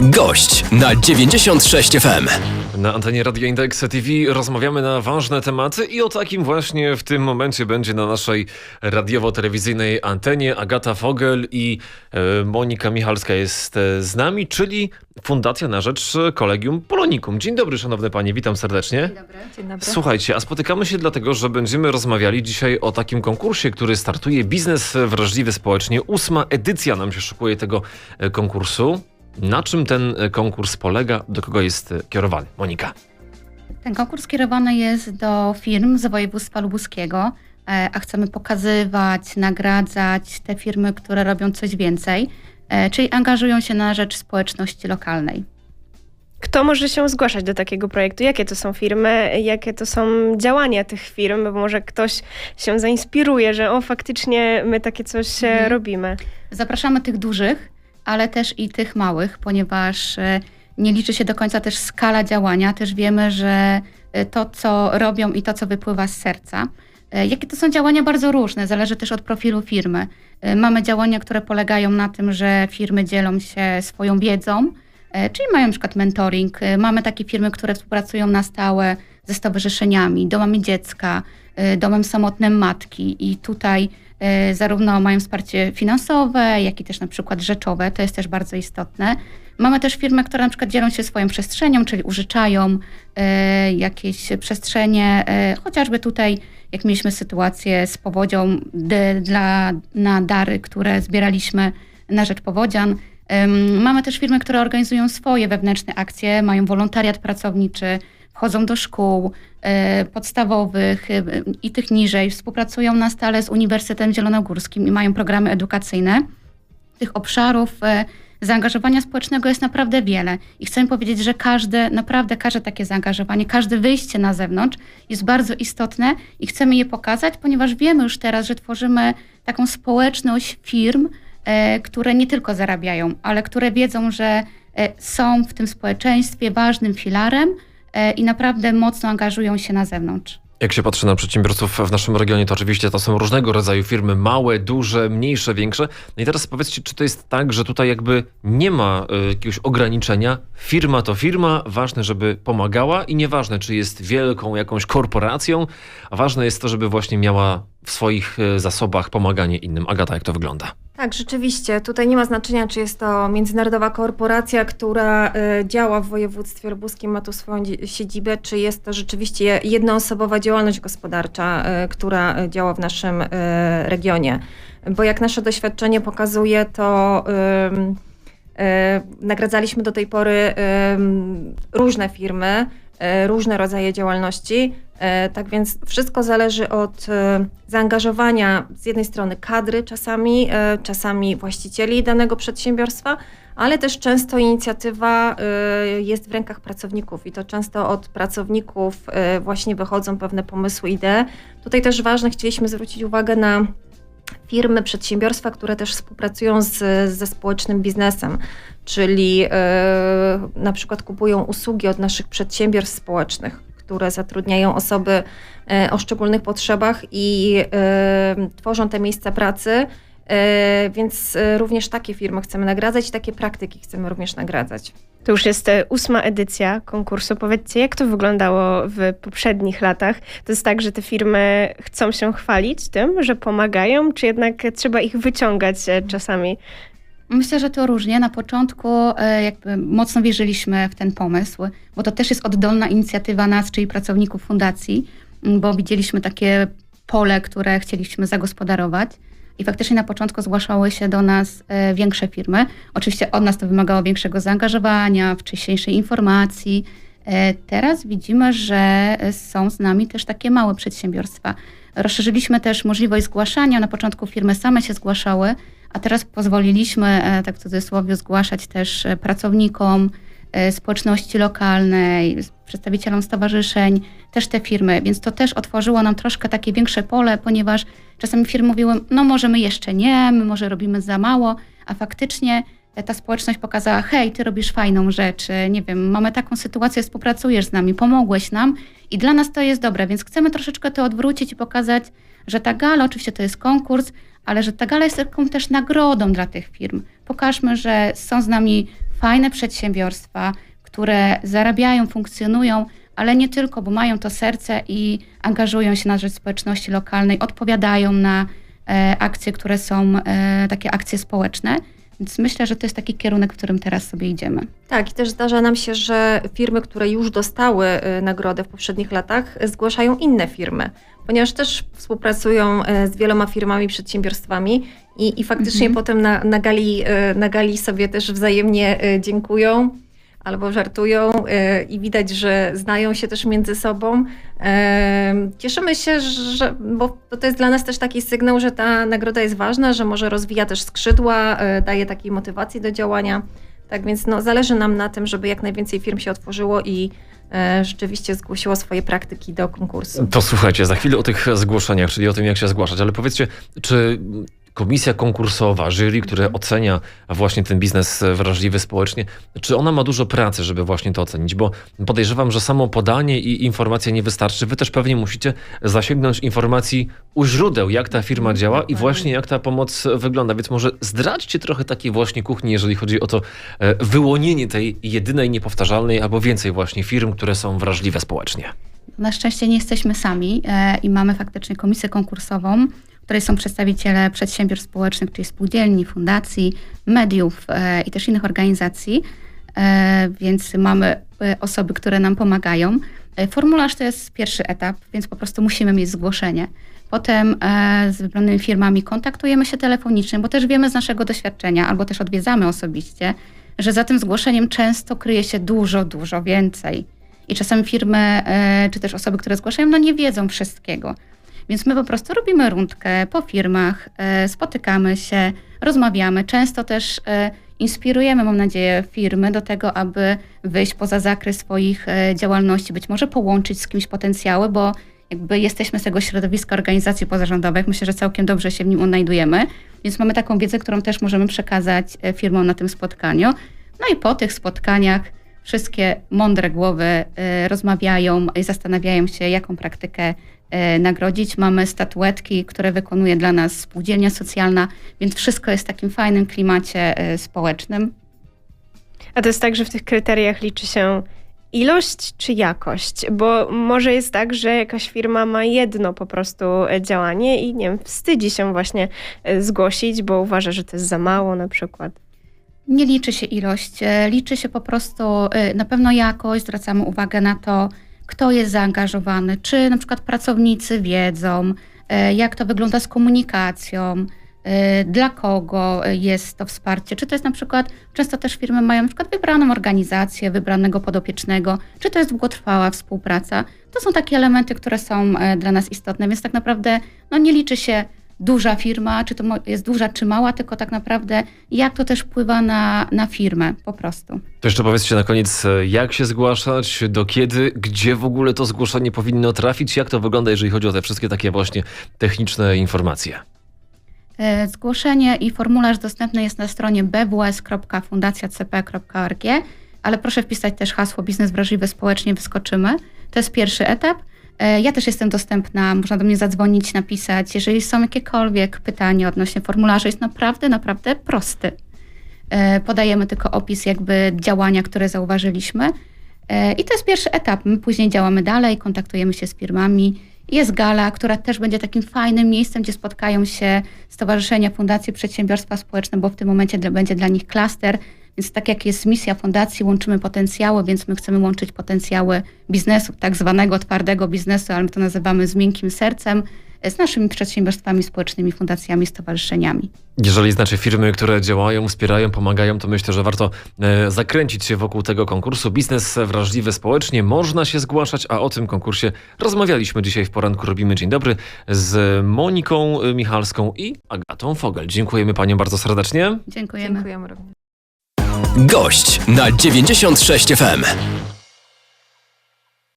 Gość na 96 FM. Na antenie Radio Indeks TV rozmawiamy na ważne tematy i o takim właśnie w tym momencie będzie na naszej radiowo-telewizyjnej antenie Agata Fogel i e, Monika Michalska jest e, z nami, czyli Fundacja na Rzecz Kolegium Polonikum. Dzień dobry, szanowne panie, witam serdecznie. Dzień dobry. Dzień dobry. Słuchajcie, a spotykamy się dlatego, że będziemy rozmawiali dzisiaj o takim konkursie, który startuje Biznes Wrażliwy Społecznie. Ósma edycja nam się szykuje tego e, konkursu. Na czym ten e, konkurs polega? Do kogo jest e, kierowany? Monika. Ten konkurs skierowany jest do firm z województwa lubuskiego, e, a chcemy pokazywać, nagradzać te firmy, które robią coś więcej, czyli angażują się na rzecz społeczności lokalnej. Kto może się zgłaszać do takiego projektu? Jakie to są firmy? Jakie to są działania tych firm? Bo może ktoś się zainspiruje, że o, faktycznie my takie coś Mhm. robimy. Zapraszamy tych dużych, ale też i tych małych, ponieważ e, nie liczy się do końca też skala działania. Też wiemy, że e, to, co robią i to, co wypływa z serca. E, Jakie to są działania bardzo różne, zależy też od profilu firmy. Mamy działania, które polegają na tym, że firmy dzielą się swoją wiedzą, czyli mają przykład mentoring. Mamy takie firmy, które współpracują na stałe ze stowarzyszeniami, domami dziecka, domem samotnym matki i tutaj zarówno mają wsparcie finansowe, jak i też na przykład rzeczowe, to jest też bardzo istotne. Mamy też firmy, które na przykład dzielą się swoją przestrzenią, czyli użyczają e, jakieś przestrzenie, e, chociażby tutaj, jak mieliśmy sytuację z powodzią dla, na dary, które zbieraliśmy na rzecz powodzian. Mamy też firmy, które organizują swoje wewnętrzne akcje, mają wolontariat pracowniczy, wchodzą do szkół e, podstawowych e, i tych niżej, współpracują na stale z Uniwersytetem Zielonogórskim i mają programy edukacyjne. Tych obszarów e, zaangażowania społecznego jest naprawdę wiele i chcę powiedzieć, że każde, naprawdę każde takie zaangażowanie, każde wyjście na zewnątrz jest bardzo istotne i chcemy je pokazać, ponieważ wiemy już teraz, że tworzymy taką społeczność firm, które nie tylko zarabiają, ale które wiedzą, że są w tym społeczeństwie ważnym filarem i naprawdę mocno angażują się na zewnątrz. Jak się patrzy na przedsiębiorców w naszym regionie, to oczywiście to są różnego rodzaju firmy, małe, duże, mniejsze, większe. No i teraz powiedzcie, czy to jest tak, że tutaj jakby nie ma y, jakiegoś ograniczenia? Firma to firma, ważne, żeby pomagała i nieważne, czy jest wielką jakąś korporacją, a ważne jest to, żeby właśnie miała w swoich y, zasobach pomaganie innym. Agata, jak to wygląda? Tak, rzeczywiście. Tutaj nie ma znaczenia, czy jest to międzynarodowa korporacja, która e, działa w województwie lubuskim, ma tu swoją siedzibę, czy jest to rzeczywiście jednoosobowa działalność gospodarcza, e, która działa w naszym e, regionie. Bo jak nasze doświadczenie pokazuje, to nagradzaliśmy do tej pory różne firmy, różne rodzaje działalności. E, Tak więc wszystko zależy od e, zaangażowania z jednej strony kadry czasami, e, czasami właścicieli danego przedsiębiorstwa, ale też często inicjatywa e, jest w rękach pracowników i to często od pracowników e, właśnie wychodzą pewne pomysły, idee. Tutaj też ważne, chcieliśmy zwrócić uwagę na firmy, przedsiębiorstwa, które też współpracują z, ze społecznym biznesem, czyli e, na przykład kupują usługi od naszych przedsiębiorstw społecznych, które zatrudniają osoby e, o szczególnych potrzebach i e, tworzą te miejsca pracy. E, więc e, również takie firmy chcemy nagradzać i takie praktyki chcemy również nagradzać. To już jest e, ósma edycja konkursu. Powiedzcie, jak to wyglądało w poprzednich latach? To jest tak, że te firmy chcą się chwalić tym, że pomagają, czy jednak trzeba ich wyciągać czasami? Myślę, że to różnie. Na początku jakby mocno wierzyliśmy w ten pomysł, bo to też jest oddolna inicjatywa nas, czyli pracowników fundacji, bo widzieliśmy takie pole, które chcieliśmy zagospodarować. I faktycznie na początku zgłaszały się do nas e, większe firmy. Oczywiście od nas to wymagało większego zaangażowania, wcześniejszej informacji. E, Teraz widzimy, że są z nami też takie małe przedsiębiorstwa. Rozszerzyliśmy też możliwość zgłaszania. Na początku firmy same się zgłaszały, a teraz pozwoliliśmy, e, tak w cudzysłowie, zgłaszać też pracownikom społeczności lokalnej, przedstawicielom stowarzyszeń, też te firmy, więc to też otworzyło nam troszkę takie większe pole, ponieważ czasami firmy mówiły, no może my jeszcze nie, my może robimy za mało, a faktycznie e, ta społeczność pokazała, hej, ty robisz fajną rzecz, e, nie wiem, mamy taką sytuację, współpracujesz z nami, pomogłeś nam i dla nas to jest dobre, więc chcemy troszeczkę to odwrócić i pokazać, że ta gala, oczywiście to jest konkurs, ale że ta gala jest taką też nagrodą dla tych firm. Pokażmy, że są z nami fajne przedsiębiorstwa, które zarabiają, funkcjonują, ale nie tylko, bo mają to serce i angażują się na rzecz społeczności lokalnej, odpowiadają na e, akcje, które są e, takie akcje społeczne. Więc myślę, że to jest taki kierunek, w którym teraz sobie idziemy. Tak, i też zdarza nam się, że firmy, które już dostały y, nagrodę w poprzednich latach, y, zgłaszają inne firmy, ponieważ też współpracują y, z wieloma firmami, przedsiębiorstwami i, i faktycznie Mhm. potem na, na, gali, y, na gali sobie też wzajemnie y, dziękują albo żartują i widać, że znają się też między sobą. Cieszymy się, że, bo to jest dla nas też taki sygnał, że ta nagroda jest ważna, że może rozwija też skrzydła, daje takiej motywacji do działania. Tak więc no, zależy nam na tym, żeby jak najwięcej firm się otworzyło i e, rzeczywiście zgłosiło swoje praktyki do konkursu. To słuchajcie, za chwilę o tych zgłoszeniach, czyli o tym, jak się zgłaszać, ale powiedzcie, czy komisja konkursowa, jury, które ocenia właśnie ten biznes wrażliwy społecznie, czy ona ma dużo pracy, żeby właśnie to ocenić? Bo podejrzewam, że samo podanie i informacja nie wystarczy. Wy też pewnie musicie zasięgnąć informacji u źródeł, jak ta firma działa i właśnie jak ta pomoc wygląda. Więc może zdradźcie trochę takiej właśnie kuchni, jeżeli chodzi o to e, wyłonienie tej jedynej, niepowtarzalnej albo więcej właśnie firm, które są wrażliwe społecznie. Na szczęście nie jesteśmy sami e, i mamy faktycznie komisję konkursową, której są przedstawiciele przedsiębiorstw społecznych, czyli spółdzielni, fundacji, mediów e, i też innych organizacji, e, więc mamy e, osoby, które nam pomagają. Formularz to jest pierwszy etap, więc po prostu musimy mieć zgłoszenie. Potem z wybranymi firmami kontaktujemy się telefonicznie, bo też wiemy z naszego doświadczenia, albo też odwiedzamy osobiście, że za tym zgłoszeniem często kryje się dużo, dużo więcej. I czasami firmy, czy też osoby, które zgłaszają, no nie wiedzą wszystkiego. Więc my po prostu robimy rundkę po firmach, e, spotykamy się, rozmawiamy. Często też e, inspirujemy, mam nadzieję, firmy do tego, aby wyjść poza zakres swoich e, działalności, być może połączyć z kimś potencjały, bo jakby jesteśmy z tego środowiska organizacji pozarządowych. Myślę, że całkiem dobrze się w nim odnajdujemy, więc mamy taką wiedzę, którą też możemy przekazać firmom na tym spotkaniu. No i po tych spotkaniach wszystkie mądre głowy rozmawiają i zastanawiają się, jaką praktykę nagrodzić. Mamy statuetki, które wykonuje dla nas spółdzielnia socjalna, więc wszystko jest w takim fajnym klimacie e, społecznym. A to jest tak, że w tych kryteriach liczy się ilość czy jakość? Bo może jest tak, że jakaś firma ma jedno po prostu e, działanie i nie wiem, wstydzi się właśnie e, zgłosić, bo uważa, że to jest za mało na przykład. Nie liczy się ilość, e, liczy się po prostu e, na pewno jakość. Zwracamy uwagę na to, kto jest zaangażowany, czy na przykład pracownicy wiedzą, e, jak to wygląda z komunikacją, e, dla kogo jest to wsparcie, czy to jest na przykład, często też firmy mają na przykład wybraną organizację, wybranego podopiecznego, czy to jest długotrwała współpraca. To są takie elementy, które są e, dla nas istotne, więc tak naprawdę no, nie liczy się duża firma, czy to jest duża, czy mała, tylko tak naprawdę jak to też wpływa na, na firmę po prostu. To jeszcze powiedzcie na koniec, jak się zgłaszać, do kiedy, gdzie w ogóle to zgłoszenie powinno trafić, jak to wygląda, jeżeli chodzi o te wszystkie takie właśnie techniczne informacje. E, Zgłoszenie i formularz dostępny jest na stronie bws.fundacjacp.org, ale proszę wpisać też hasło Biznes Wrażliwy Społecznie Wyskoczymy. To jest pierwszy etap. E, Ja też jestem dostępna, można do mnie zadzwonić, napisać. Jeżeli są jakiekolwiek pytania odnośnie formularza, jest naprawdę, naprawdę prosty. E, Podajemy tylko opis jakby działania, które zauważyliśmy. E, I to jest pierwszy etap. My później działamy dalej, kontaktujemy się z firmami. Jest gala, która też będzie takim fajnym miejscem, gdzie spotkają się stowarzyszenia, fundacje, przedsiębiorstwa społeczne, bo w tym momencie będzie dla nich klaster. Więc tak jak jest misja fundacji, łączymy potencjały, więc my chcemy łączyć potencjały biznesu, tak zwanego twardego biznesu, ale my to nazywamy z miękkim sercem, z naszymi przedsiębiorstwami społecznymi, fundacjami, stowarzyszeniami. Jeżeli znacie firmy, które działają, wspierają, pomagają, to myślę, że warto e, zakręcić się wokół tego konkursu. Biznes wrażliwy społecznie, można się zgłaszać, a o tym konkursie rozmawialiśmy dzisiaj w poranku. Robimy dzień dobry z Moniką e, Michalską i Agatą Fogel. Dziękujemy paniom bardzo serdecznie. Dziękujemy. Dziękujemy również. Gość na 96 FM.